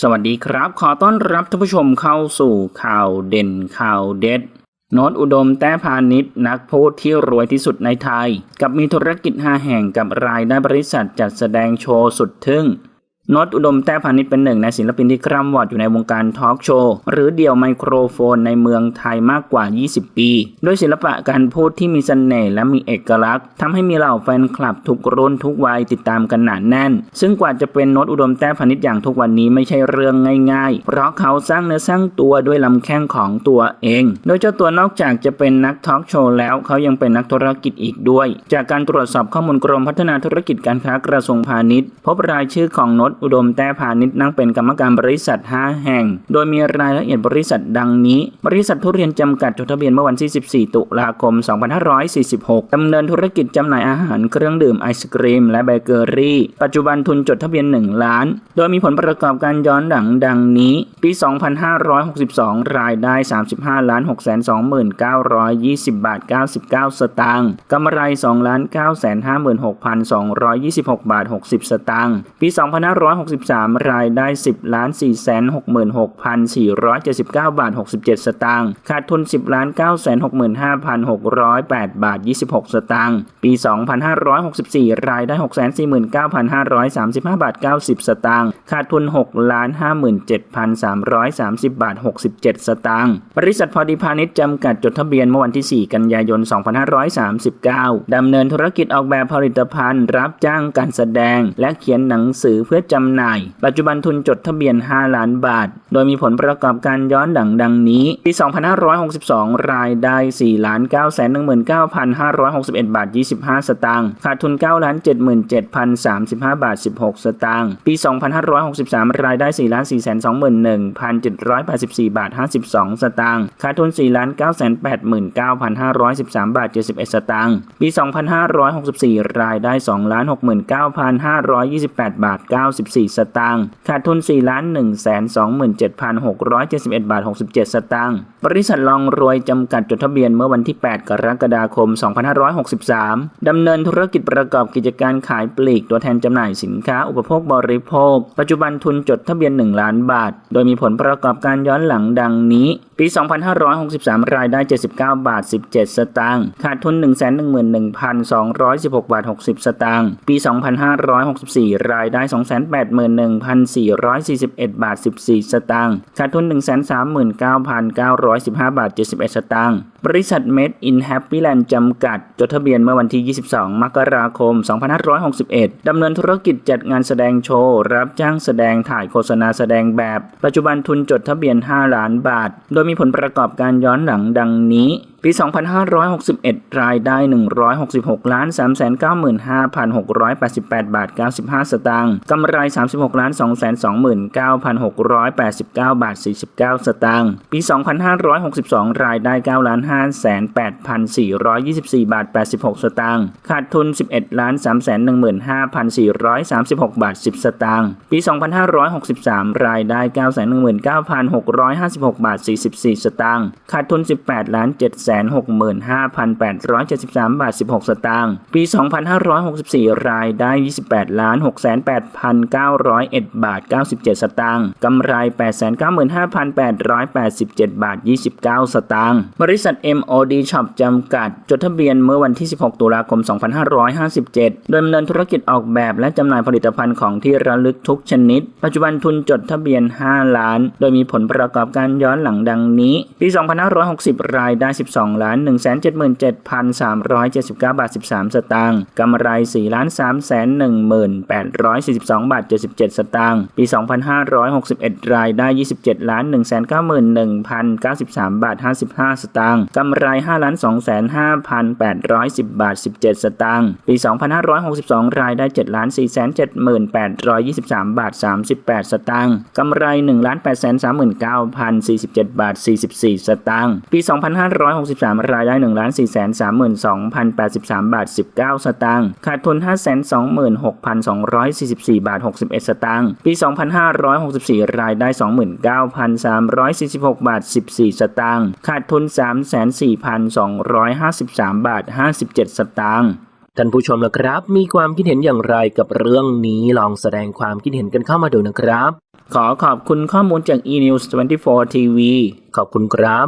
สวัสดีครับ ขอต้อนรับท่านผู้ชมเข้าสู่ข่าวเด่นข่าวเด็ดโนตอุดมแต้พาณิชย์นักพูดที่รวยที่สุดในไทย กับมีธุรกิจ 5 แห่งกับรายได้บริษัทจัดแสดงโชว์สุดทึ่ง นตอุดมแต้พาณิชเป็นหนึ่งในศิลปินที่คร่ำวอดอยู่ในวงการทอล์กโชว์หรือเดี่ยวไมโครโฟนในเมืองไทยมากกว่า 20 ปี ด้วยศิลปะการพูดที่มีเสน่ห์และมีเอกลักษณ์ทำให้มีเหล่าแฟนคลับทุกรุ่นทุกวัยติดตามกันหนาแน่น ซึ่งกว่าจะเป็นนตอุดมแต้พาณิชอย่างทุกวันนี้ไม่ใช่เรื่องง่ายๆ เพราะเขาสร้างเนื้อสร้างตัวด้วยลำแข้งของตัวเอง โดยเจ้าตัวนอกจากจะเป็นนักทอล์กโชว์แล้วเขายังเป็นนักธุรกิจอีกด้วย จากการตรวจสอบข้อมูลกรมพัฒนาธุรกิจการค้ากระทรวงพาณิชย์ พบรายชื่อของนตอุดมแต้พาณิชย์นั่งเป็นกรรมการบริษัท 5 แห่ง โดยมีรายละเอียดบริษัทดังนี้ บริษัททุเรียนจำกัดจดทะเบียนเมื่อวันที่ 14 ตุลาคม 2546 ดำเนินธุรกิจจำหน่ายอาหารเครื่องดื่มไอศกรีม และเบเกอรี่ ปัจจุบันทุนจดทะเบียน 1 ล้าน โดยมีผลประกอบการย้อนหลังดังนี้ ปี 2562 รายได้ 35 ล้าน 629,20 บาท 99 สตางค์ กำไร2ล้าน956,226 บาท 60 สตางค์ ปี 254 2563 รายได้ 10ล้าน466,479 บาท 67 สตางค์ขาดทุน 10ล้าน965,608 บาท 26 สตางค์ปี 2564 รายได้ 649,535 บาท 90 สตางค์ขาดทุน6ล้าน57,330 บาท 67 สตางค์บริษัทพอดีพาณิชย์จำกัดจดทะเบียนเมื่อวันที่ 4 กันยายน 2539 ดำเนินธุรกิจออกแบบผลิตภัณฑ์ รับจ้างการแสดง และเขียนหนังสือเพื่อจำหน่าย ปัจจุบันทุนจดทะเบียน 5 ล้านบาท โดยมีผลประกอบการย้อนหลังดังนี้ ปี 2562 รายได้ 4 ล้าน919,561 บาท 25 สตางค์ ขาดทุน 9 ล้าน77,035 บาท 16 สตางค์ ปี 2563 รายได้ 4 ล้าน421,784 บาท 52 สตางค์ ขาดทุน 4 ล้าน989,513 บาท 71 สตางค์ ปี 2564 รายได้2ล้าน69,528 บาท94สตางค์ขาดทุน 4 ล้าน127,671 บาท 67 สตางค์บริษัทลองรวยจำกัดจดทะเบียนเมื่อวันที่ 8 กรกฎาคม 2563 ดำเนินธุรกิจประกอบกิจการขายปลีกตัวแทนจำหน่ายสินค้าอุปโภคบริโภค ปัจจุบันทุนจดทะเบียน 1 ล้านบาท โดยมีผลประกอบการย้อนหลังดังนี้ ปี 2563 รายได้ 79 บาท 17 สตางค์ ขาดทุน 111,216 บาท 60 สตางค์ ปี 2564 รายได้ 281,441 บาท 14 สตางค์ ขาดทุน 139,915 บาท 71 สตางค์ บริษัท Made in Happyland จำกัด จดทะเบียนเมื่อวันที่ 22 มกราคม 2561 ดำเนินธุรกิจจัดงานแสดงโชว์ รับจ้างแสดงถ่ายโฆษณาแสดงแบบ ปัจจุบันทุนจดทะเบียน 5 ล้านบาท โดยมีผลประกอบการย้อนหลังดังนี้ ปี 2561 รายได้ 166 ล้าน 395,688 บาท 95 สตางค์ กำไร 36 ล้าน 229,689 บาท 49 สตางค์ ปี 2562 รายได้ 9 ล้าน 58,424 บาท 86 สตางค์ ขาดทุน 11 ล้าน 315,436 บาท 10 สตางค์ ปี 2563 รายได้ 919,656 บาท 44 สตางค์ ขาดทุน 18 ล้าน765,873 บาท 16 สตางค์ ปี 2564 รายได้ 28ล้าน68,901 บาท 97 สตางค์ กำไร 895,887 บาท 29 สตางค์ บริษัท MOD Shop จำกัด จดทะเบียนเมื่อวันที่ 16 ตุลาคม 2557 โดยดำเนินธุรกิจออกแบบและจำหน่ายผลิตภัณฑ์ของที่ระลึกทุกชนิด ปัจจุบันทุนจดทะเบียน 5 ล้าน โดยมีผลประกอบการย้อนหลังดังนี้ ปี 2560 รายได้2ล้าน177,379 บาท 13 สตางค์กำไร4ล้าน3 1 8 4 2 บาท 77 สตางค์ปี 2561 รายได้ 27ล้าน191,093 บาท 55 สตางค์กำไร5ล้าน2 5 810 บาท 17 สตางค์ปี 2562 รายได้7ล้าน4 7 8 2 3 บาท 38 สตางค์กำไร1ล้าน839,047 บาท 44 สตางค์ปี 2560 2563รายได้1ล้าน432,083 บาท 19 สตางค์ ขาดทุน 526,244 บาท 61 สตางค์ ปี 2564 รายได้ 29,346 บาท 14 สตางค์ ขาดทุน 304,253 บาท 57 สตางค์ท่านผู้ชมนะครับ มีความคิดเห็นอย่างไรกับเรื่องนี้ลองแสดงความคิดเห็นกันเข้ามาดูนะครับ ขอขอบคุณข้อมูลจาก eNews 24 TV ขอบคุณครับ